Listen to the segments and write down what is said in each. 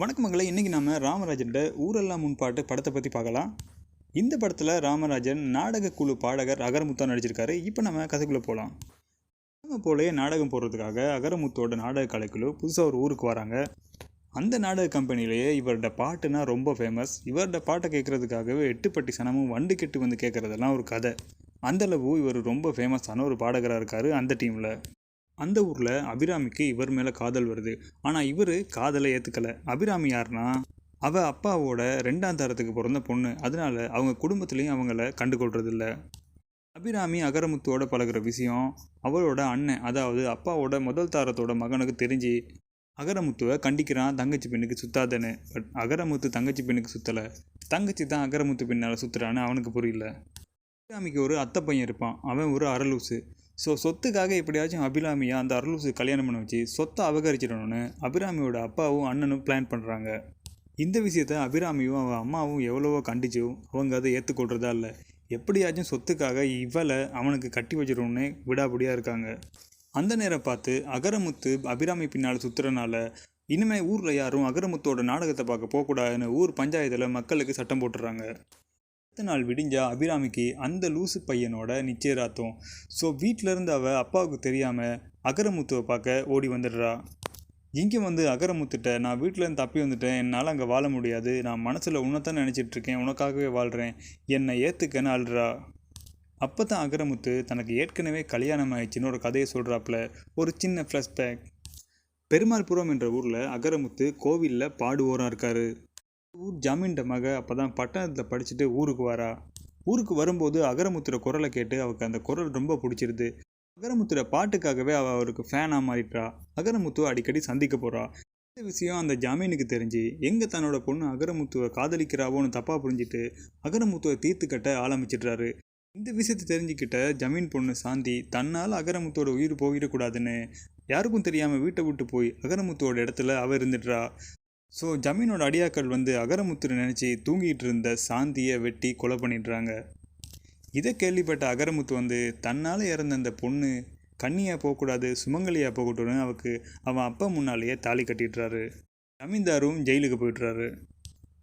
வணக்கம் மக்களை இன்றைக்கி நம்ம ராமராஜன் ஊரெல்லாம் முன்பாட்டு படத்தை பற்றி பார்க்கலாம். இந்த படத்தில் ராமராஜன் நாடக குழு பாடகர் அகரமுத்தா நடிச்சிருக்காரு. இப்போ நம்ம கதைக்குள்ளே போகலாம் நம்ம போலே நாடகம் போடுறதுக்காக அகரமுத்தோட நாடக கலைக்குழு புதுசாக ஒரு ஊருக்கு வராங்க. அந்த நாடக கம்பெனிலேயே இவரோட பாட்டுனா ரொம்ப ஃபேமஸ் இவரோட பாட்டை கேட்குறதுக்காகவே எட்டுப்பட்டி சனமும் வண்டு கெட்டு வந்து கேட்குறதெல்லாம் ஒரு கதை. அந்தளவு இவர் ரொம்ப ஃபேமஸான ஒரு பாடகராக இருக்கார் அந்த டீமில் அந்த ஊரில் அபிராமிக்கு இவர் மேலே காதல் வருது. ஆனால் இவர் காதலை ஏற்றுக்கலை அபிராமி யாருன்னா அவள் அப்பாவோட ரெண்டாம் தரத்துக்கு பிறந்த பொண்ணு. அதனால அவங்க குடும்பத்துலேயும் அவங்கள கண்டுகொள்றதில்ல. அபிராமி அகரமுத்துவோட பழகுற விஷயம் அவளோட அண்ணன் அதாவது அப்பாவோட முதல் தாரத்தோட மகனுக்கு தெரிஞ்சு அகரமுத்துவை கண்டிக்கிறான் தங்கச்சி பெண்ணுக்கு சுத்தாதன்னு. பட் அகரமுத்து தங்கச்சி பெண்ணுக்கு சுற்றலை தங்கச்சி தான் அகரமுத்து பெண்ணால் சுற்றுறான்னு அவனுக்கு புரியல. அபிராமிக்கு ஒரு அத்தை பையன் இருப்பான். அவன் ஒரு அரலூசு ஸோ சொத்துக்காக எப்படியாச்சும் அபிராமியை அந்த அரலூசு கல்யாணம் பண்ண வச்சு சொத்தை அபகரிச்சிடணும்னு அபிராமியோட அப்பாவும் அண்ணனும் பிளான் பண்ணுறாங்க இந்த விஷயத்த அபிராமியும் அவன் அம்மாவும் எவ்வளவோ கண்டிச்சும் அவங்க அதை ஏற்றுக்கொள்றதா இல்லை. எப்படியாச்சும் சொத்துக்காக இவளை அவனுக்கு கட்டி வச்சிடணும்னு விடாபடியாக இருக்காங்க. அந்த நேரம் பார்த்து அகரமுத்து அபிராமி பின்னால் சுற்றுறனால இனிமேல் ஊரில் யாரும் அகரமுத்தோட நாடகத்தை பார்க்க போகக்கூடாதுன்னு ஊர் பஞ்சாயத்தில் மக்களுக்கு சட்டம் போட்டுறாங்க. அடுத்த நாள் விடிஞ்சா அபிராமிக்கு அந்த லூசு பையனோட நிச்சயதார்த்தம். ஸோ வீட்டிலேருந்து அவள் அப்பாவுக்கு தெரியாமல் அகரமுத்துவை பார்க்க ஓடி வந்துடுறா. இங்கே வந்து அகரமுத்துட்ட நான் வீட்டிலேருந்து தப்பி வந்துட்டேன். என்னால் அங்கே வாழ முடியாது. நான் மனசில் உன்னைத்தான் நினச்சிட்ருக்கேன். உனக்காகவே வாழ்கிறேன் என்னை ஏற்றுக்கன்னு அழுறா அப்போ தான் அகரமுத்து தனக்கு ஏற்கனவே கல்யாணம் ஆயிடுச்சுன்னு ஒரு கதையை சொல்கிறாப்புல ஒரு சின்ன ஃப்ளஷ்பேக் பெருமாள்புரம் என்ற ஊரில் அகரமுத்து கோவிலில் பாடுவோராக இருக்கார். ஊர் ஜாமீன்ட மக அப்போ தான் பட்டணத்தில் படிச்சுட்டு ஊருக்கு வரா. ஊருக்கு வரும்போது அகரமுத்திர குரலை கேட்டு அவருக்கு அந்த குரல் ரொம்ப பிடிச்சிருது. அகரமுத்துற பாட்டுக்காகவே அவள் அவருக்கு ஃபேனாக மாறிட்டா. அகரமுத்துவை அடிக்கடி சந்திக்க போகிறா இந்த விஷயம் அந்த ஜாமீனுக்கு தெரிஞ்சு எங்கே தன்னோட பொண்ணு அகரமுத்துவை காதலிக்கிறாவோன்னு தப்பாக புரிஞ்சுட்டு அகரமுத்துவை தீர்த்து கட்ட ஆரம்பிச்சிடுறாரு. இந்த விஷயத்தை தெரிஞ்சுக்கிட்ட ஜமீன் பொண்ணு சாந்தி தன்னால் அகரமுத்தோட உயிர் போயிடக்கூடாதுன்னு யாருக்கும் தெரியாமல் வீட்டை விட்டு போய் அகரமுத்துவோட இடத்துல அவள் இருந்துடுறா. ஸோ ஜமீனோட அடியாக்கள் வந்து அகரமுத்துரை நினச்சி தூங்கிட்டு இருந்த சாந்தியை வெட்டி கொலை பண்ணிடுறாங்க. இதை கேள்விப்பட்ட அகரமுத்து வந்து தன்னால் இறந்த அந்த பொண்ணு கண்ணியாக போகக்கூடாது சுமங்கலியாக போகட்டும்னு அவருக்கு அவன் அப்பா முன்னாலேயே தாலி கட்டிடுறாரு. ஜமீன்தாரும் ஜெயிலுக்கு போயிட்டுறாரு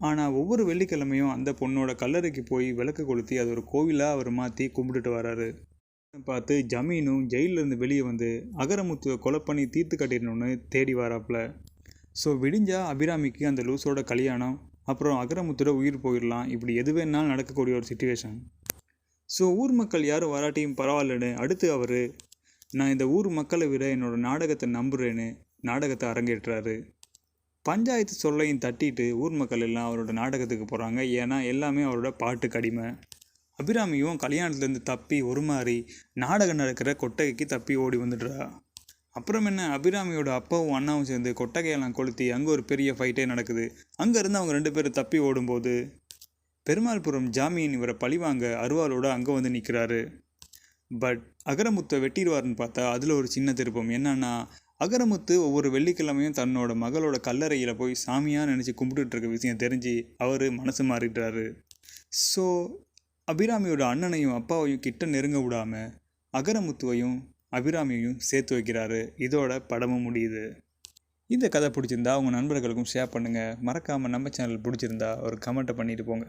ஆனால் ஒவ்வொரு வெள்ளிக்கிழமையும் அந்த பொண்ணோட கல்லறைக்கு போய் விளக்கு கொளுத்தி அது ஒரு கோவிலாக அவர் மாற்றி கும்பிட்டுட்டு வராரு. பார்த்து ஜமீனும் ஜெயிலிருந்து வெளியே வந்து அகரமுத்துவை கொலை பண்ணி தீர்த்து கட்டிடணும்னு தேடி வராப்புல. ஸோ விடிஞ்சா அபிராமிக்கு அந்த லூஸோட கல்யாணம் அப்புறம் அகரமுத்தோட உயிர் போயிடலாம். இப்படி எது வேணாலும் நடக்கக்கூடிய ஒரு சுச்சுவேஷன் ஸோ ஊர் மக்கள் யாரும் வராட்டியும் பரவாயில்லன்னு அடுத்து அவர் நான் இந்த ஊர் மக்களை விட என்னோட நாடகத்தை நம்புகிறேன்னு நாடகத்தை அரங்கேற்றாரு. பஞ்சாயத்து சொல்லையும் தட்டிட்டு ஊர் மக்கள் எல்லாம் அவரோட நாடகத்துக்கு போகிறாங்க ஏன்னா எல்லாமே அவரோட பாட்டு கடிமை. அபிராமியும் கல்யாணத்துலேருந்து தப்பி ஒரு மாதிரி நாடகம் நடக்கிற கொட்டகைக்கு தப்பி ஓடி வந்துடுறா. அப்புறம் என்ன அபிராமியோட அப்பாவும் அண்ணாவும் சேர்ந்து கொட்டகையெல்லாம் கொளுத்தி அங்கே ஒரு பெரிய ஃபைட்டே நடக்குது. அங்கேருந்து அவங்க ரெண்டு பேரும் தப்பி ஓடும்போது பெருமாள்புரம் ஜாமீன் இவரை பழிவாங்க அருவாலோட அங்கே வந்து நிற்கிறாரு பட் அகரமுத்தை வெட்டிடுவார்னு பார்த்தா அதில் ஒரு சின்ன திருப்பம். என்னன்னா அகரமுத்து ஒவ்வொரு வெள்ளிக்கிழமையும் தன்னோட மகளோட கல்லறையில் போய் சாமியாக நினச்சி கும்பிட்டுட்டு இருக்க விஷயம் தெரிஞ்சு அவர் மனசு மாறிடுறாரு. ஸோ அபிராமியோட அண்ணனையும் அப்பாவையும் கிட்ட நெருங்க விடாமல் அகரமுத்துவையும் அபிராமியையும் சேர்த்து வைக்கிறாரு. இதோட படமும் முடியுது. இந்த கதை பிடிச்சிருந்தா உங்கள் நண்பர்களுக்கும் ஷேர் பண்ணுங்கள் மறக்காமல் நம்ம சேனல் பிடிச்சிருந்தா ஒரு கமெண்ட்டை பண்ணிட்டு போங்க.